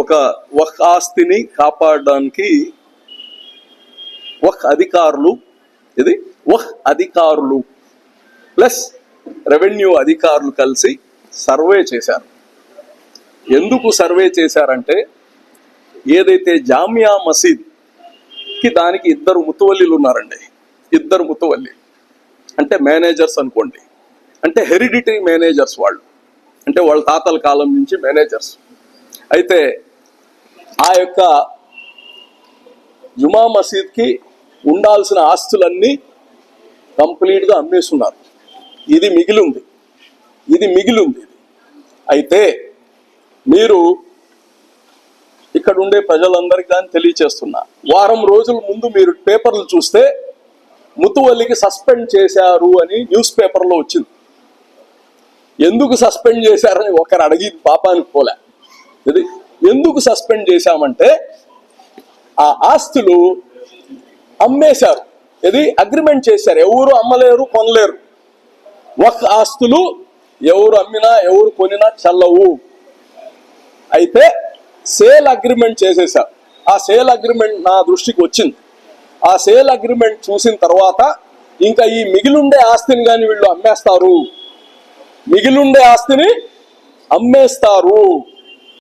ఒక ఒక ఆస్తిని కాపాడడానికి ఒక అధికారులు ఇది ఒక అధికారులు ప్లస్ రెవెన్యూ అధికారులు కలిసి సర్వే చేశారు. ఎందుకు సర్వే చేశారంటే ఏదైతే జామియా మసీద్కి దానికి ఇద్దరు ముతువల్లిలు ఉన్నారండి. ఇద్దరు ముతువల్లి. అంటే మేనేజర్స్ అనుకోండి. అంటే హెరిడిటరీ మేనేజర్స్ వాళ్ళు. అంటే వాళ్ళ తాతల కాలం నుంచి మేనేజర్స్. అయితే ఆ యొక్క జుమా మసీద్కి ఉండాల్సిన ఆస్తులన్నీ కంప్లీట్గా అమ్మేస్తున్నారు. ఇది మిగిలి ఉంది ఇది మిగిలింది. అయితే మీరు ఇక్కడ ఉండే ప్రజలందరికీ కానీ తెలియచేస్తున్నా వారం రోజుల ముందు మీరు పేపర్లు చూస్తే ముతువల్లికి సస్పెండ్ చేశారు అని న్యూస్ పేపర్లో వచ్చింది. ఎందుకు సస్పెండ్ చేశారని ఒకరు అడిగి పాపానికి పోలే. ఇది ఎందుకు సస్పెండ్ చేశామంటే ఆ ఆస్తులు అమ్మేశారు. ఇది అగ్రిమెంట్ చేశారు. ఎవరు అమ్మలేరు కొనలేరు. ఒక ఆస్తులు ఎవరు అమ్మినా ఎవరు కొనినా చల్లవు. అయితే సేల్ అగ్రిమెంట్ చేసేసారు ఆ సేల్ అగ్రిమెంట్ నా దృష్టికి వచ్చింది. ఆ సేల్ అగ్రిమెంట్ చూసిన తర్వాత ఇంకా ఈ మిగిలిండే ఆస్తిని కానీ వీళ్ళు అమ్మేస్తారు. మిగిలిండే ఆస్తిని అమ్మేస్తారు.